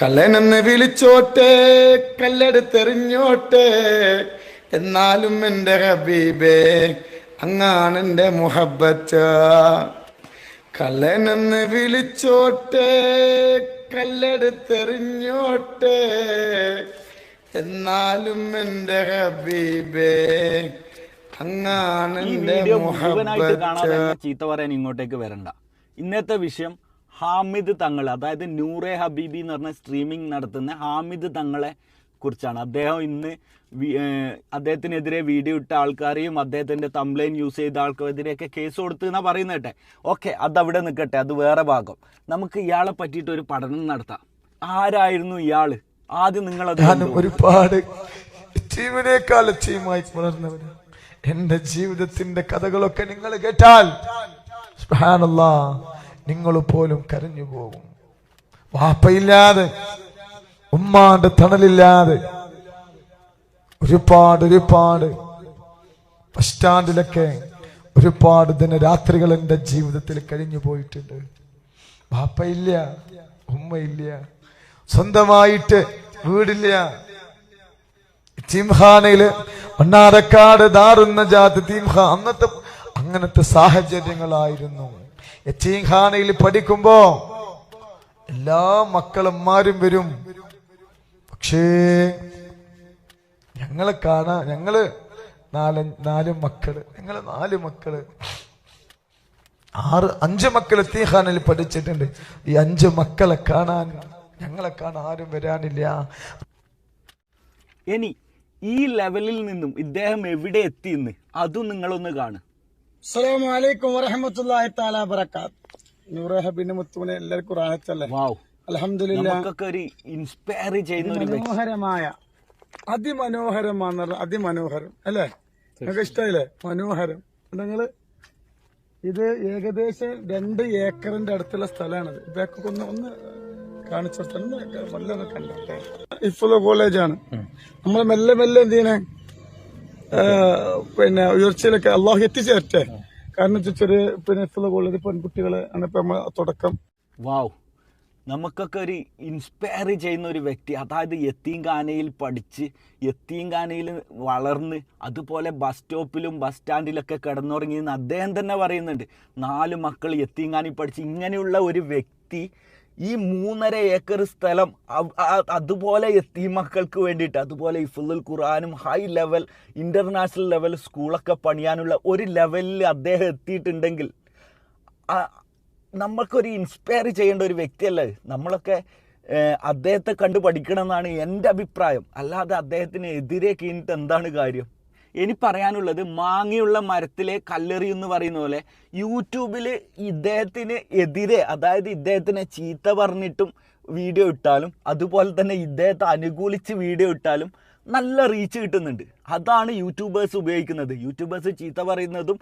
കള്ളനെന്ന് വിളിച്ചോട്ടെ കല്ലെടുത്തെറിഞ്ഞോട്ടെ. എന്നാലും എന്റെ ഹബീബേ അങ്ങാണ് എന്റെ മുഹബത്ത്. കള്ളനെന്ന് വിളിച്ചോട്ടെ കല്ലെടുത്തെറിഞ്ഞോട്ടെ. എന്നാലും എന്റെ ഹബീബേ അങ്ങാണ് എന്റെ എന്നെ ചീത്ത പറയാൻ ഇങ്ങോട്ടേക്ക് വരണ്ട. ഇന്നത്തെ വിഷയം ഹാമിദ് തങ്ങൾ അതായത് നൂറെ ഹബീബി എന്ന് പറഞ്ഞ സ്ട്രീമിംഗ് നടത്തുന്ന ഹാമിദ് തങ്ങളെ കുറിച്ചാണ്. അദ്ദേഹം ഇന്ന് അദ്ദേഹത്തിനെതിരെ വീഡിയോ ഇട്ട ആൾക്കാരെയും അദ്ദേഹത്തിന്റെ തംബ്ലൈൻ യൂസ് ചെയ്ത ആൾക്കാരെതിരെയൊക്കെ കേസ് കൊടുത്തു എന്നാ പറയുന്നത് കേട്ടെ? ഓക്കെ അതവിടെ നിൽക്കട്ടെ അത് വേറെ ഭാഗം. നമുക്ക് ഇയാളെ പറ്റിയിട്ട് ഒരു പഠനം നടത്താം. ആരായിരുന്നു ഇയാൾ ആദ്യം നിങ്ങൾ ഒരുപാട് എന്റെ ജീവിതത്തിന്റെ കഥകളൊക്കെ നിങ്ങൾ കേട്ടാൽ. സുബ്ഹാനല്ലാ, നിങ്ങൾ പോലും കരഞ്ഞു പോകും വാപ്പയില്ലാതെ ഉമ്മാന്റെ തണലില്ലാതെ ഒരുപാട് ഒരുപാട് ബസ് സ്റ്റാൻഡിലൊക്കെ ഒരുപാട് ദിനരാത്രികൾ എന്റെ ജീവിതത്തിൽ കഴിഞ്ഞു പോയിട്ടുണ്ട് വാപ്പയില്ല ഉമ്മയില്ല സ്വന്തമായിട്ട് വീടില്ല. തീംഖാനയിൽ മണ്ണാരക്കാട് ദാറുന്ന ജാതി തീംഖ അന്നത്തെ അങ്ങനത്തെ സാഹചര്യങ്ങളായിരുന്നു. യത്തീംഖാനയിൽ പഠിക്കുമ്പോ എല്ലാ മക്കളന്മാരും വരും. പക്ഷേ ഞങ്ങളെ കാണാ ഞങ്ങൾ നാല് നാല് മക്കൾ ഞങ്ങൾ നാല് മക്കൾ. ആറ് അഞ്ച് മക്കൾ എത്തീഖാനിൽ പഠിച്ചിട്ടുണ്ട്. ഈ അഞ്ച് മക്കളെ കാണാൻ ഞങ്ങളെ കാണാൻ ആരും വരാനില്ല. ഇനി ഈ ലെവലിൽ നിന്നും ഇദ്ദേഹം എവിടെ എത്തിയെന്ന് അതും നിങ്ങളൊന്ന് കാണും അസ്സലാമു അലൈക്കും വറഹമത്തുള്ളാഹി തആല ബറകാത്ത് നൂറെ മുത്തുവിനെ എല്ലാവർക്കും റാഹത്തല്ലേ വാവ്. അൽഹംദുലില്ലാ നമുക്കൊക്കെ ഒരു ഇൻസ്പയർ ചെയ്യുന്ന ഒരു മനോഹരമായ അതിമനോഹരമാന്ന് പറഞ്ഞാൽ അതിമനോഹരം അല്ലേ? നിങ്ങൾക്ക് ഇഷ്ടമായില്ലേ മനോഹരം. നിങ്ങൾ ഇത് ഏകദേശം രണ്ട് ഏക്കറിന്റെ അടുത്തുള്ള സ്ഥലമാണിത് ഇതൊക്കെ ഒന്ന് ഒന്ന് കാണിച്ചു വല്ലതൊക്കെ ഇഫുള്ള കോളേജാണ് നമ്മൾ മെല്ലെ മെല്ലെ എന്ത് ചെയ്യണേ? പിന്നെ ഉയർച്ചയിലൊക്കെ അള്ളാഹു എത്തിച്ചേരട്ടെ. കാരണം ചെറിയ പിന്നെ ഉള്ളത് പെൺകുട്ടികളെ ആണ് ഇപ്പൊ നമ്മൾ തുടക്കം. വാവ്. നമുക്കൊക്കെ ഒരു ഇൻസ്പയർ ചെയ്യുന്ന ഒരു വ്യക്തി അതായത് യത്തീംഖാനയിൽ പഠിച്ച് യത്തീംഖാനയിൽ വളർന്ന് അതുപോലെ ബസ് സ്റ്റോപ്പിലും ബസ് സ്റ്റാൻഡിലൊക്കെ കിടന്നുറങ്ങിയെന്ന് അദ്ദേഹം തന്നെ പറയുന്നുണ്ട്. നാല് മക്കൾ യത്തീംഖാനയിൽ പഠിച്ച് ഇങ്ങനെയുള്ള ഒരു വ്യക്തി ഈ മൂന്നര ഏക്കർ സ്ഥലം അതുപോലെ എത്തി മക്കൾക്ക് വേണ്ടിയിട്ട് അതുപോലെ ഇഫുൽ ഖുർആാനും ഹൈ ലെവൽ ഇന്റർനാഷണൽ ലെവൽ സ്കൂളൊക്കെ പണിയാനുള്ള ഒരു ലെവലിൽ അദ്ദേഹം എത്തിയിട്ടുണ്ടെങ്കിൽ നമ്മൾക്കൊരു ഇൻസ്പയർ ചെയ്യേണ്ട ഒരു വ്യക്തിയല്ലേ? നമ്മളൊക്കെ അദ്ദേഹത്തെ കണ്ട് പഠിക്കണം എന്നാണ് എന്റെ അഭിപ്രായം. അല്ലാതെ അദ്ദേഹത്തിന് എതിരെ കീണിട്ട് എന്താണ് കാര്യം? ഇനി പറയാനുള്ളത് മാങ്ങയുള്ള മരത്തിലെ കല്ലെറി എന്ന് പറയുന്ന പോലെ യൂട്യൂബിൽ ഇദ്ദേഹത്തിന് എതിരെ അതായത് ഇദ്ദേഹത്തിനെ ചീത്ത പറഞ്ഞിട്ടും വീഡിയോ ഇട്ടാലും അതുപോലെ തന്നെ ഇദ്ദേഹത്തെ അനുകൂലിച്ച് വീഡിയോ ഇട്ടാലും നല്ല റീച്ച് കിട്ടുന്നുണ്ട്. അതാണ് യൂട്യൂബേഴ്സ് ഉപയോഗിക്കുന്നത്. യൂട്യൂബേഴ്സ് ചീത്ത പറയുന്നതും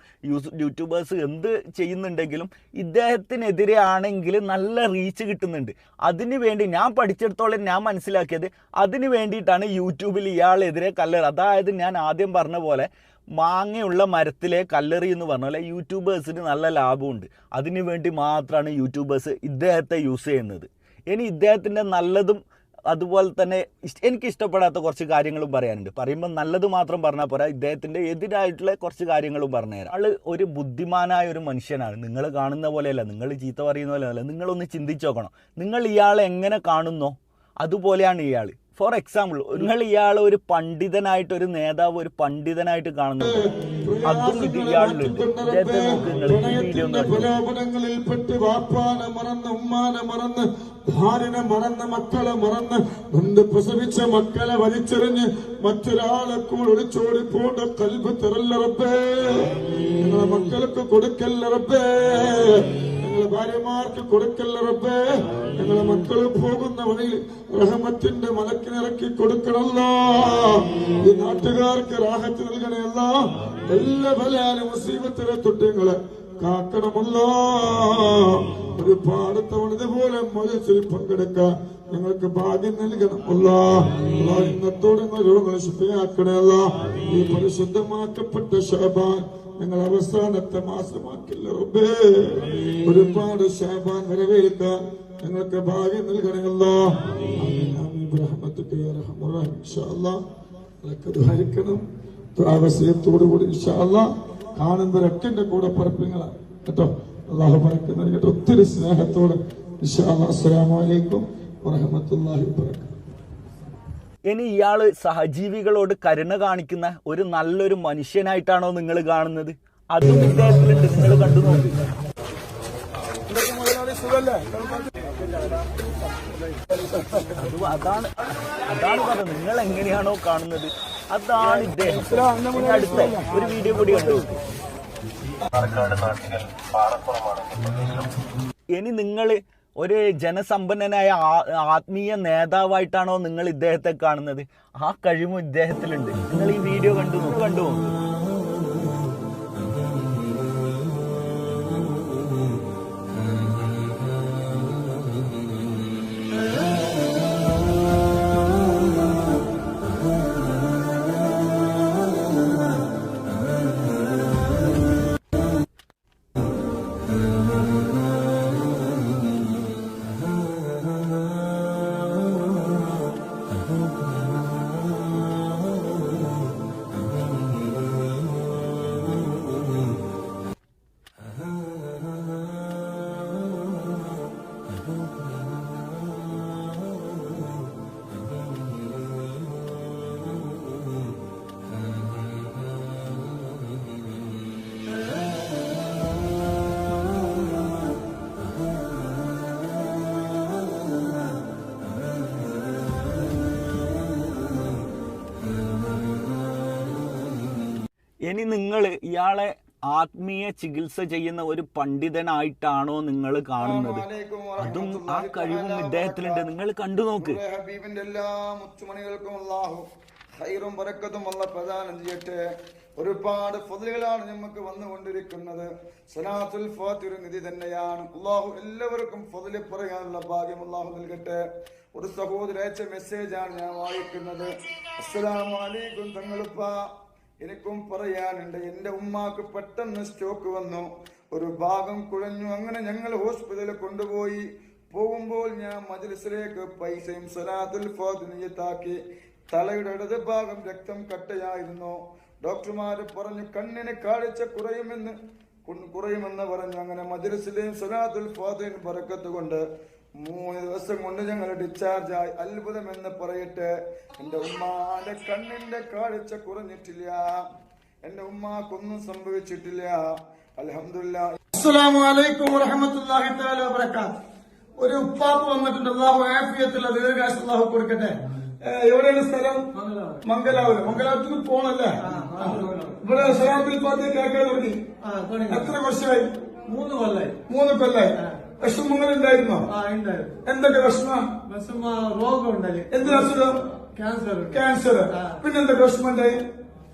യൂട്യൂബേഴ്സ് എന്ത് ചെയ്യുന്നുണ്ടെങ്കിലും ഇദ്ദേഹത്തിനെതിരെ ആണെങ്കിൽ നല്ല റീച്ച് കിട്ടുന്നുണ്ട്. അതിന് വേണ്ടി ഞാൻ പഠിച്ചിടത്തോളം ഞാൻ മനസ്സിലാക്കിയത് അതിന് വേണ്ടിയിട്ടാണ് യൂട്യൂബിൽ ഇയാളെതിരെ കല്ലെറി അതായത് ഞാൻ ആദ്യം പറഞ്ഞ പോലെ മാങ്ങയുള്ള മരത്തിലെ കല്ലറി എന്ന് പറഞ്ഞ പോലെ യൂട്യൂബേഴ്സിന് നല്ല ലാഭമുണ്ട്. അതിനു വേണ്ടി മാത്രമാണ് യൂട്യൂബേഴ്സ് ഇദ്ദേഹത്തെ യൂസ് ചെയ്യുന്നത്. ഇനി ഇദ്ദേഹത്തിന്റെ നല്ലതും അതുപോലെ തന്നെ എനിക്ക് ഇഷ്ടപ്പെടാത്ത കുറച്ച് കാര്യങ്ങളും പറയാനുണ്ട്. പറയുമ്പോൾ നല്ലത് മാത്രം പറഞ്ഞാൽ പോരാ ഇദ്ദേഹത്തിന്റെ എതിരായിട്ടുള്ള കുറച്ച് കാര്യങ്ങളും പറഞ്ഞുതരാം. ആൾ ഒരു ബുദ്ധിമാനായ ഒരു മനുഷ്യനാണ്. നിങ്ങൾ കാണുന്ന പോലെയല്ല നിങ്ങൾ ചീത്ത പറയുന്ന പോലെയല്ല നിങ്ങളൊന്ന് ചിന്തിച്ചു നോക്കണം. നിങ്ങൾ ഇയാളെ എങ്ങനെ കാണുന്നോ അതുപോലെയാണ് ഇയാൾ ഫോർ എക്സാമ്പിൾ നിങ്ങൾ ഇയാളെ ഒരു പണ്ഡിതനായിട്ട് ഒരു നേതാവ് ഒരു പണ്ഡിതനായിട്ട് കാണുന്നുണ്ട്. അതും ഇത് ഇയാളിലുണ്ട്. ഇദ്ദേഹത്തെ നോക്ക് നിങ്ങൾ ഈ വീഡിയോ ഉമ്മാനെ മറന്ന് ഭാര്യനെ മറന്ന് മക്കളെ മറന്ന് മുണ്ട് പ്രസവിച്ച മക്കളെ വലിച്ചെറിഞ്ഞ് മറ്റൊരാളെ കൂടെ ഒളിച്ചോടി പോണ്ട കൽബ് തിറല്ലറപ്പേ നിങ്ങളെ മക്കൾക്ക് കൊടുക്കല്ലറപ്പേ നിങ്ങളെ ഭാര്യമാർക്ക് കൊടുക്കല്ലറപ്പേ ഞങ്ങളെ മക്കൾ പോകുന്ന വഴിയിൽ റഹമത്തിന്റെ മലക്കിനിറക്കി കൊടുക്കണല്ലോ. ഈ നാട്ടുകാർക്ക് റാഹത്ത് നൽകണയല്ല. എല്ലാ ബലാലും മുസീബത്തിനെ തൊട്ട് നിങ്ങളെ കാക്കണമല്ലോ. ഒരുപാട് തവണ ഇതുപോലെ മത്സരിൽ പങ്കെടുക്കാൻ ഞങ്ങൾക്ക് ഭാഗ്യം നൽകണമല്ലോ. ഇന്നത്തോടെ രോഗങ്ങൾ ശുദ്ധിയാക്കണമല്ല ഈ പരിശുദ്ധമാക്കപ്പെട്ട ഷാബാൻ ഞങ്ങൾ അവസാനത്തെ മാസമാക്കില്ല റബ്ബേ. ഒരുപാട് ഷാബാൻ വരവേൽക്ക ഞങ്ങൾക്ക് ഭാഗ്യം നൽകണമല്ല. ധരിക്കണം കാണുന്ന രട്ടിന്റെ കൂടെ പറപ്പിങ്ങളാണ് കേട്ടോ? അള്ളാഹു പറക്കുന്ന ഒത്തിരി സ്നേഹത്തോടെ. ഇൻഷാല്ല അസ്സലാമലൈക്കും വറഹമത്തല്ലാഹി വാ ഇനി ഇയാൾ സഹജീവികളോട് കരുണ കാണിക്കുന്ന ഒരു നല്ലൊരു മനുഷ്യനായിട്ടാണോ നിങ്ങൾ കാണുന്നത്? അതും ഇദ്ദേഹത്തിലുണ്ട്. നിങ്ങൾ കണ്ടു നോക്ക്. അത് അതാണ്. അതാണ് പറഞ്ഞത്. നിങ്ങൾ എങ്ങനെയാണോ കാണുന്നത്? അതാണ് ഇദ്ദേഹം. അടുത്ത ഒരു വീഡിയോ കൂടി കണ്ടു. ഇനി നിങ്ങൾ ഒരു ജനസമ്പന്നനായ ആത്മീയ നേതാവായിട്ടാണോ നിങ്ങൾ ഇദ്ദേഹത്തെ കാണുന്നത് ആ കഴിവും ഇദ്ദേഹത്തിലുണ്ട് നിങ്ങൾ ഈ വീഡിയോ കണ്ടു കണ്ടു. ഇനി നിങ്ങൾ ഇയാളെ ആത്മീയ ചികിത്സ ചെയ്യുന്ന ഒരു പണ്ഡിതനായിട്ടാണോ നിങ്ങൾ കാണുന്നത്? അതും ആ കഴിവും ഇദ്ദേഹത്തിലുണ്ട്. നിങ്ങൾ കണ്ടു നോക്ക്. ഹബീബിന്റെ എല്ലാ മുത്തുമണികൾക്കും അള്ളാഹു ഹൈറും അല്ല ചെയ്യട്ടെ. ഒരുപാട് ഫതിലുകളാണ് നമുക്ക് വന്നുകൊണ്ടിരിക്കുന്നത്. സനാത്തുൽ ഫാത്തിർ നിധി തന്നെയാണ്. അള്ളാഹു എല്ലാവർക്കും ഫതിൽ പറയാനുള്ള ഭാഗ്യം അള്ളാഹു നൽകട്ടെ. ഒരു സഹോദരയച്ച മെസ്സേജാണ് ഞാൻ വായിക്കുന്നത്. അസ്സലാമലൈക്കും തങ്ങളുപ്പ. എനിക്കും പറയാനുണ്ട് എന്റെ ഉമ്മാക്ക് പെട്ടെന്ന് സ്റ്റോക്ക് വന്നു. ഒരു ഭാഗം കുഴഞ്ഞു. അങ്ങനെ ഞങ്ങൾ ഹോസ്പിറ്റലിൽ കൊണ്ടുപോയി. പോകുമ്പോൾ ഞാൻ മജ്ലിസിലേക്ക് പൈസയും സലാത്തുൽ ഫാത്തിനിയത്താക്കി തലയുടെ ഇടത് ഭാഗം രക്തം കട്ടയായിരുന്നു. ഡോക്ടർമാർ പറഞ്ഞു കണ്ണിന് കാഴ്ച കുറയുമെന്ന് കുറയുമെന്ന് പറഞ്ഞു. അങ്ങനെ മജ്ലിസിലെയും സലാത്തുൽ ഫാത്തിൻ പറക്കത്ത് കൊണ്ട് മൂന്ന് ദിവസം കൊണ്ട് ഞങ്ങൾ ഡിസ്ചാർജ് ആയി. അത്ഭുതം എന്ന് പറയട്ടെ. എന്റെ ഉമ്മാന്റെ കണ്ണിന്റെ കാഴ്ച കുറഞ്ഞിട്ടില്ല. എന്റെ ഉമ്മാക്കൊന്നും സംഭവിച്ചിട്ടില്ല. അലഹമില്ല അസ്സലാമു അലൈക്കും വറഹ്മത്തുള്ളാഹി തആല വബറകാത്ത് ഒരു ഉപ്പാപ്പ് വന്നിട്ടുണ്ട്. അള്ളാഹു ആഫിയത്തുള്ള ദീർഘാശ അള്ളാഹു കൊടുക്കട്ടെ. എവിടെയാണ് സ്ഥലം? മംഗലാപുരം. മംഗലാപുരത്തിന് പോണല്ലേ? ഇവിടെ സലാത്തിൽ ഫാത്തിഹ കേൾക്കാൻ തുടങ്ങി. എത്ര വർഷമായി? മൂന്ന് കൊല്ലായി. മൂന്ന് കൊല്ലായി. വിഷമങ്ങൾ ഉണ്ടായിരുന്നോ ആ ഉണ്ടായിരുന്നു. എന്തൊക്കെ വിഷമം? രോഗം ഉണ്ടായി എന്ത് അസുഖം? ക്യാൻസർ ക്യാൻസർ പിന്നെന്തൊക്കെ വിഷമം ഉണ്ടായി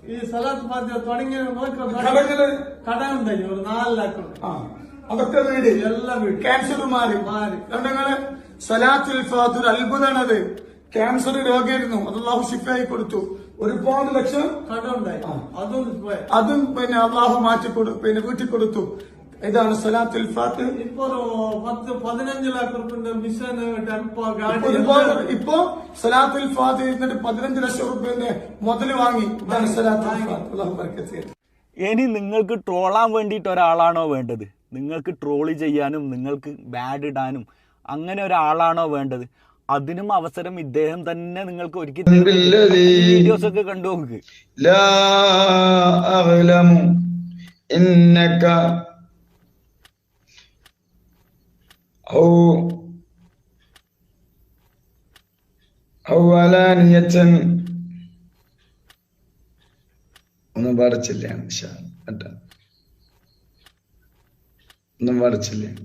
ഈ സലാത്ത് പാദ്യ തുടങ്ങിയ നോക്കിയ കടകൾ കട ഉണ്ടായി ഒരു നാല് ലക്ഷം ആ. അതൊക്കെ വീട്? എല്ലാം വീട്. ക്യാൻസർ മാറി. മാറി. കണ്ടങ്ങൾ? സലാത്തുൽ ഫാത്തുൽ അത്ഭുതമാണത് ക്യാൻസർ രോഗമായിരുന്നു അത് അള്ളാഹു ഷിഫായി കൊടുത്തു. ഒരുപാട് ലക്ഷം കട ഉണ്ടായി അതും അതും പിന്നെ അള്ളാഹു മാറ്റി കൊടു പിന്നെ വീട്ടിൽ കൊടുത്തു. ഇതാണ് സലാത്തുൽ ഫാത്ത് ഇപ്പൊ പത്ത് പതിനഞ്ച് ലക്ഷം റുപ്യന്റെ മിഷൻ ടെമ്പോ ഗാഡി ഒരുപാട് ഇപ്പോ സലാത്തുൽ ഫാത്ത് എന്നിട്ട് പതിനഞ്ച് ലക്ഷം റുപ്യന്റെ മുതൽ വാങ്ങി. ഇതാണ് സലാത്തുൽ ഫാത്ത് അല്ലാഹു ബർക്കത്ത്. ഇനി നിങ്ങൾക്ക് ട്രോളാൻ വേണ്ടിയിട്ട് ഒരാളാണോ വേണ്ടത്? നിങ്ങൾക്ക് ട്രോൾ ചെയ്യാനും നിങ്ങൾക്ക് ബാഡ് ഇടാനും അങ്ങനെ ഒരാളാണോ വേണ്ടത്? അതിനും അവസരം ഇദ്ദേഹം തന്നെ നിങ്ങൾക്ക് ഒരുക്കി വീഡിയോസ് ഒക്കെ കണ്ടു നോക്ക്. أو ഔവാലാനിയച്ചൻ ഒന്നും പാടച്ചില്ലാണ് ഒന്നും പാടച്ചില്ലാണ്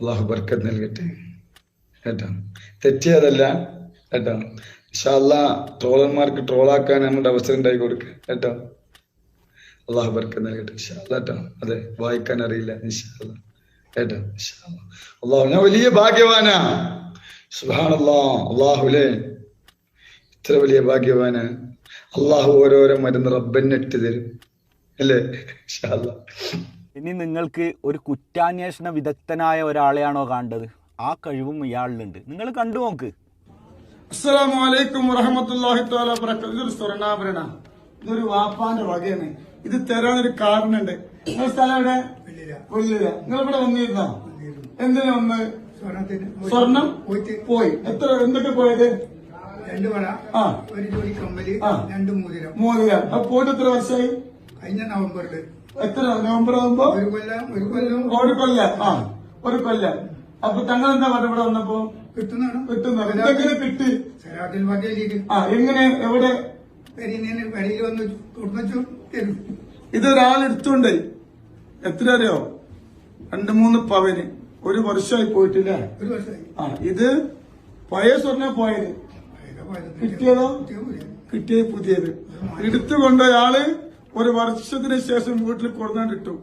അള്ളാഹു ബർക്കത്ത് നൽകട്ടെ. കേട്ടോ? തെറ്റിയതല്ല കേട്ടോ? ഇഷാല്ല ട്രോളർമാർക്ക് ട്രോളാക്കാൻ നമ്മുടെ അവസരം ഉണ്ടായി കൊടുക്കുക കേട്ടോ? അള്ളാഹു ബർക്കത്ത് നൽകട്ടെ ഇൻഷാല്ലാട്ടോ അതെ വായിക്കാൻ അറിയില്ല ഇൻഷാല്ല കേട്ടോ ഇൻഷാല്ല അള്ളാഹു ഞാൻ വലിയ ഭാഗ്യവാനാ. സുഹാണല്ലോ അള്ളാഹുലേ. ഇത്ര വലിയ ഭാഗ്യവാന്. അള്ളാഹു ഓരോരോ മരുന്ന് റബ്ബന്നിട്ട് തരും. അല്ലേ? ഇൻഷാല്ല ഇനി നിങ്ങൾക്ക് ഒരു കുറ്റാന്വേഷണ വിദഗ്ധനായ ഒരാളെയാണോ കണ്ടത് ആ കഴിവും ഇയാളിലുണ്ട്. നിങ്ങൾ കണ്ടു നോക്ക്. അസ്സലാമു അലൈക്കും വറഹമത്തുള്ളാഹി തആല വബറകാതുഹു. ഇതൊരു സ്വർണാഭരണ. ഇതൊരു വാപ്പാന്റെ വകയാണ്. ഇത് തരാൻ ഒരു കാരണമുണ്ട് നിങ്ങൾ സ്ഥലം എവിടെ? നിങ്ങൾ ഇവിടെ വന്നിരുന്നോ? എന്തിനാ വന്ന്? സ്വർണം? പോയി. എത്ര എന്തൊക്കെ പോയത്? രണ്ട് വള ആ. ഒരു ജോഡി കമ്മൽ രണ്ട് മോതിരം. മോതിരം. അപ്പൊ പോയിട്ട് എത്ര വർഷമായി? കഴിഞ്ഞ നവംബറിൽ. എത്ര? നവംബർ ആകുമ്പോ ഒരു കൊല്ലം ഒരു കൊല്ലം. ഒരു കൊല്ലം. ആ. ഒരു കൊല്ലം. അപ്പൊ തങ്ങൾ എന്താ പറഞ്ഞ ഇവിടെ വന്നപ്പോ? കിട്ടുന്നതാണ്. കിട്ടുന്നത് എന്തെങ്കിലും കിട്ടി? വകയിലേക്ക് ആ എങ്ങനെ? എവിടെ? പെരിയിൽ വന്ന് കൊടുന്നു ഇതൊരാൾ എടുത്തോണ്ട് എത്ര അറിയോ രണ്ട് മൂന്ന് പവന്. ഒരു വർഷമായി പോയിട്ടില്ല? ആ ഇത് പഴയ സ്വർണ പോയത്. കിട്ടിയതോ? കിട്ടിയത് പുതിയത്. എടുത്തുകൊണ്ട് ആൾ ഒരു വർഷത്തിന് ശേഷം വീട്ടിൽ കൊടുക്കാൻ കിട്ടും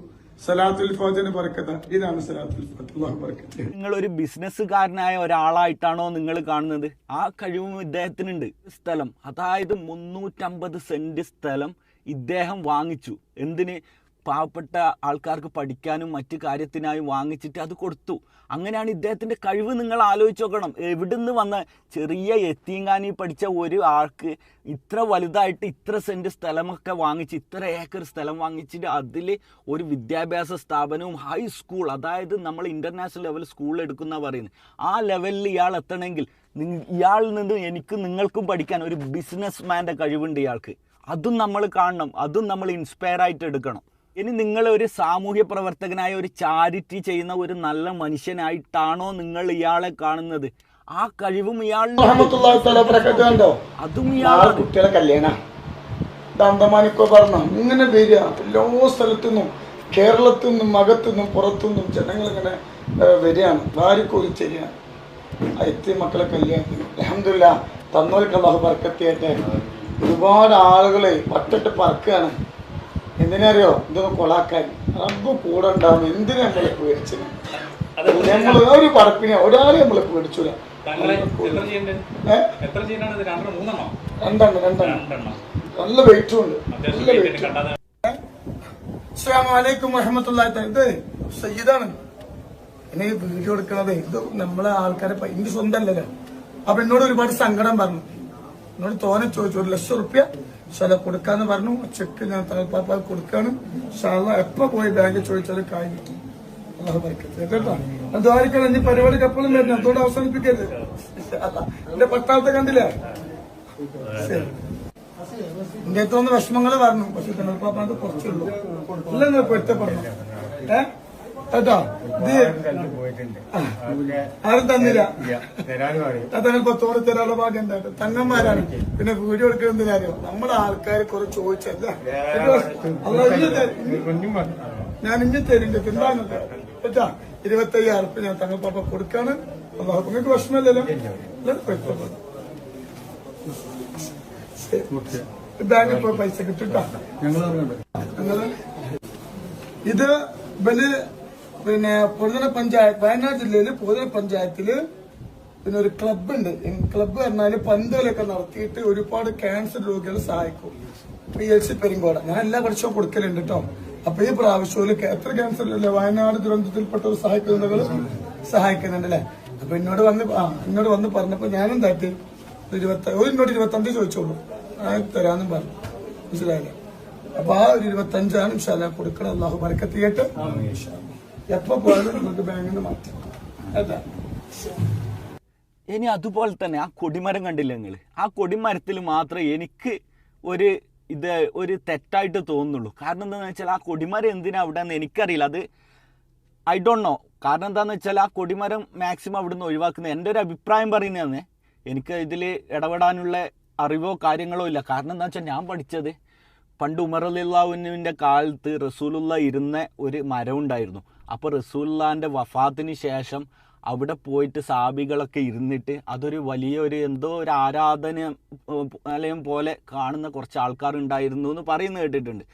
സലാത്തുൽ ഫാത്തിന് പറക്കത്ത. ഇതാണ് സലാത്തുൽ ഫാത്ത് നിങ്ങൾ ഒരു ബിസിനസ്സുകാരനായ ഒരാളായിട്ടാണോ നിങ്ങൾ കാണുന്നത്? ആ കഴിവും ഇദ്ദേഹത്തിനുണ്ട്. സ്ഥലം. അതായത് മുന്നൂറ്റമ്പത് സെന്റ് സ്ഥലം. ഇദ്ദേഹം വാങ്ങിച്ചു. എന്തിന്? പാവപ്പെട്ട ആൾക്കാർക്ക് പഠിക്കാനും മറ്റു കാര്യത്തിനായും വാങ്ങിച്ചിട്ട് അത് കൊടുത്തു. അങ്ങനെയാണ് ഇദ്ദേഹത്തിന്റെ കഴിവ് നിങ്ങൾ ആലോചിച്ച് നോക്കണം. എവിടുന്ന് വന്ന ചെറിയ എത്തിയങ്കാനി പഠിച്ച ഒരു ആൾക്ക് ഇത്ര വലുതായിട്ട് ഇത്ര സെന്റ് സ്ഥലമൊക്കെ വാങ്ങിച്ച് ഇത്ര ഏക്കർ സ്ഥലം വാങ്ങിച്ചിട്ട് അതിൽ ഒരു വിദ്യാഭ്യാസ സ്ഥാപനവും ഹൈ സ്കൂൾ അതായത് നമ്മൾ ഇന്റർനാഷണൽ ലെവൽ സ്കൂൾ എടുക്കുന്ന പറയുന്നത്. ആ ലെവലിൽ ഇയാൾ എത്തണമെങ്കിൽ ഇയാളിൽ നിന്ന് എനിക്കും നിങ്ങൾക്കും പഠിക്കാൻ ഒരു ബിസിനസ് മാന്റെ കഴിവുണ്ട് ഇയാൾക്ക്. അതും നമ്മൾ കാണണം അതും നമ്മൾ ഇൻസ്പയർ ആയിട്ട് എടുക്കണം. ഇനി നിങ്ങൾ ഒരു സാമൂഹ്യ പ്രവർത്തകനായ ഒരു ചാരിറ്റി ചെയ്യുന്ന ഒരു നല്ല മനുഷ്യനായിട്ടാണോ നിങ്ങൾ ഇയാളെ കാണുന്നത്? ആ കഴിവും ഇയാൾ അതും നാളെ ഇയാളാണ് കുട്ടികളെ കല്യാണ. ദന്തമാനിക്കോ പറഞ്ഞു? ഇങ്ങനെ വരിക. എല്ലാ സ്ഥലത്തു നിന്നും കേരളത്തിൽ നിന്നും അകത്തു നിന്നും പുറത്തു നിന്നും ജനങ്ങൾ ഇങ്ങനെ വരികയാണ് വാരിക്കോരി ചെയ്യാണ് എത്തി മക്കളെ കല്യാണത്തിന്. അലഹമില്ല തന്നോൽക്ക് ബർക്കത്തിയായിട്ട് ഒരുപാട് ആളുകളെ വട്ടിട്ട് പറക്കുകയാണ്. എന്തിനറിയോ? ഇതൊന്ന് കൊളാക്കാൻ. റബ്ബ് കൂടെ ഉണ്ടാവും. എന്തിനാ നമ്മളെ പേടിച്ചത്? നമ്മൾ ഒരു പറപ്പിനെ ഒരാളെ നമ്മളെ പേടിച്ചൂല. രണ്ടെണ്ണം രണ്ടെണ്ണം നല്ല വെയിറ്റും ഉണ്ട്. നല്ല വെയിറ്റ് തആല ഇത് സയ്യിദാണ്. എന്നെ വീഡിയോ എടുക്കണത് ഇത് നമ്മളെ ആൾക്കാരെ എനിക്ക് സ്വന്തമല്ലല്ലോ അപ്പൊ എന്നോട് ഒരുപാട് സങ്കടം പറഞ്ഞു. എന്നോട് തോനെ ചോദിച്ചു ഒരു ലക്ഷം റുപ്യ ശല കൊടുക്കാന്ന് പറഞ്ഞു. ചെക്ക് ഞാൻ തലപ്പാപ്പ കൊടുക്കാണ് ശാല എപ്പോ പോയി ബാങ്കിൽ ചോദിച്ചാലും കായ് കിട്ടും. അള്ളാഹു. കേട്ടോ? അതായിരിക്കണം ഇനി പരിപാടി എപ്പോഴും വരുന്നു. അതുകൊണ്ട് അവസാനിപ്പിക്കരുത്. എന്റെ പട്ടാളത്തെ കണ്ടില്ലേ? എന്റെ അടുത്തൊന്ന് വിഷമങ്ങൾ പറഞ്ഞു പക്ഷെ തണുപ്പാപ്പാക്ക് കുറച്ചുള്ളൂ. ഇല്ല നിങ്ങൾ പൊരുത്തപ്പെടണം. ഏ? കേട്ടോ? ആരും തന്നില്ല. തന്നെ പത്തോടെ തരാനുള്ള ഭാഗം എന്താ? തങ്ങന്മാരാണ്. പിന്നെ വീഡിയോ എടുക്കുന്ന കാര്യം നമ്മുടെ ആൾക്കാർ കുറെ ചോദിച്ചല്ല. ഞാൻ ഇഞ്ഞി തരില്ല എന്താണ് കേട്ടാ? ഉറുപ്പ് ഞാൻ തങ്ങൾപ്പാപ്പ കൊടുക്കാണ്. അള്ളാഹു നിങ്ങൾക്ക് വിഷമമില്ലല്ലോ. ബാങ്കിൽ പോയി പൈസ കിട്ടിട്ടാ ഞങ്ങൾ ഇത് ഇവൽ പിന്നെ പൊതുന പഞ്ചായത്ത് വയനാട് ജില്ലയിൽ പൊതുന പഞ്ചായത്തിൽ പിന്നെ ഒരു ക്ലബ് ഉണ്ട്. ക്ലബ്ബ് പറഞ്ഞാൽ പന്തുകളൊക്കെ നടത്തിയിട്ട് ഒരുപാട് ക്യാൻസർ രോഗികളെ സഹായിക്കും. P L C Peringoda. ഞാൻ എല്ലാ വർഷവും കൊടുക്കലുണ്ട് കേട്ടോ അപ്പൊ ഈ പ്രാവശ്യം എത്ര ക്യാൻസർ ഇല്ലല്ലോ വയനാട് ദുരന്തത്തിൽപ്പെട്ടവർ സഹായിക്കുന്നവർ സഹായിക്കുന്നുണ്ട് അല്ലെ അപ്പൊ എന്നോട് വന്ന് എന്നോട് വന്ന് പറഞ്ഞപ്പോ ഞാനും തട്ടി. ഇരുപത്തി ഒരു എന്നോട് ഇരുപത്തഞ്ച് ചോദിച്ചോളൂ. ഞാൻ തരാന്നും പറഞ്ഞു. മനസ്സിലായില്ലേ? അപ്പൊ ആ ഒരു ഇരുപത്തഞ്ചാണ് ഇൻഷാല്ല കൊടുക്കണം അള്ളാഹു ബർക്കത്ത് ചെയ്യട്ടെ. എപ്പോ പോയാലും നമുക്ക് ബാങ്കിൽ നിന്ന് മാറ്റാം. ഇനി അതുപോലെ തന്നെ ആ കൊടിമരം കണ്ടില്ല നിങ്ങൾ ആ കൊടിമരത്തിൽ മാത്രമേ എനിക്ക് ഒരു ഇത് ഒരു തെറ്റായിട്ട് തോന്നുന്നുള്ളൂ. കാരണം എന്താണെന്ന് വെച്ചാൽ ആ കൊടിമരം എന്തിനാ അവിടെ എന്ന് എനിക്കറിയില്ല. അത് ഐ ഡോണ്ട് നോ കാരണം എന്താണെന്ന് വെച്ചാൽ ആ കൊടിമരം മാക്സിമം അവിടെ നിന്ന് ഒഴിവാക്കുന്നത്. എന്റെ ഒരു അഭിപ്രായം പറയുന്നതാണ്. എനിക്ക് ഇതിൽ ഇടപെടാനുള്ള അറിവോ കാര്യങ്ങളോ ഇല്ല. കാരണം എന്താ വെച്ചാൽ ഞാൻ പഠിച്ചത് പണ്ട് ഉമർ അലിള്ളാഹുവിന്റെ കാലത്ത് റസൂലുള്ള ഇരുന്ന ഒരു മരം ഉണ്ടായിരുന്നു അപ്പോൾ റസൂല്ലാന്റെ വഫാത്തിന് ശേഷം അവിടെ പോയിട്ട് സാബികളൊക്കെ ഇരുന്നിട്ട് അതൊരു വലിയൊരു എന്തോ ഒരു ആരാധന ആലയം പോലെ കാണുന്ന കുറച്ച് ആൾക്കാർ ഉണ്ടായിരുന്നു എന്ന് പറയുന്നത് കേട്ടിട്ടുണ്ട്.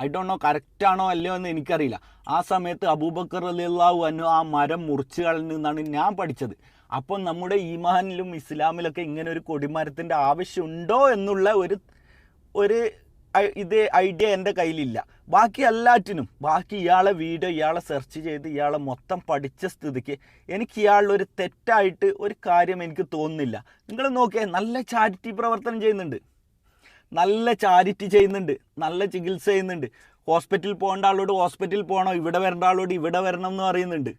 ഐ ഡോണ്ട് നോ കറക്റ്റാണോ അല്ലയോ എന്ന് എനിക്കറിയില്ല. ആ സമയത്ത് അബൂബക്കർ അലിള്ളാഹു അന്നു ആ മരം മുറിച്ച് കളഞ്ഞെന്നാണ് ഞാൻ പഠിച്ചത്. അപ്പം നമ്മുടെ ഈമാനിലും ഇസ്ലാമിലൊക്കെ ഇങ്ങനെ ഒരു കൊടിമരത്തിന്റെ ആവശ്യമുണ്ടോ എന്നുള്ള ഒരു ഒരു ഇത് ഐഡിയ എന്റെ കയ്യിലില്ല. ബാക്കി എല്ലാറ്റിനും ബാക്കി ഇയാളെ വീഡിയോ ഇയാളെ സെർച്ച് ചെയ്ത് ഇയാളെ മൊത്തം പഠിച്ച സ്ഥിതിക്ക് എനിക്ക് ഇയാളൊരു തെറ്റായിട്ട് ഒരു കാര്യം എനിക്ക് തോന്നുന്നില്ല. നിങ്ങൾ നോക്കിയേ നല്ല ചാരിറ്റി പ്രവർത്തനം ചെയ്യുന്നുണ്ട്. നല്ല ചാരിറ്റി ചെയ്യുന്നുണ്ട്. നല്ല ചികിത്സ ചെയ്യുന്നുണ്ട്. ഹോസ്പിറ്റലിൽ പോകേണ്ട ആളോട് ഹോസ്പിറ്റലിൽ പോകണം ഇവിടെ വരേണ്ട ആളോട് ഇവിടെ വരണം എന്ന് പറയുന്നുണ്ട്.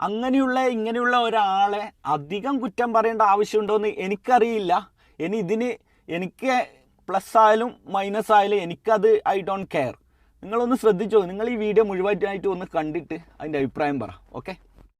അങ്ങനെയുള്ള ഇങ്ങനെയുള്ള ഒരാളെ അധികം കുറ്റം പറയേണ്ട ആവശ്യമുണ്ടോയെന്ന് എനിക്കറിയില്ല. ഇനി ഇതിന് എനിക്ക് പ്ലസ് ആയാലും മൈനസ് ആയാലും എനിക്കത് ഐ ഡോണ്ട് കെയർ. നിങ്ങളൊന്ന് ശ്രദ്ധിച്ചോ. നിങ്ങൾ ഈ വീഡിയോ മുഴുവനായിട്ട് ഒന്ന് കണ്ടിട്ട് അതിന്റെ അഭിപ്രായം പറ. ഓക്കെ?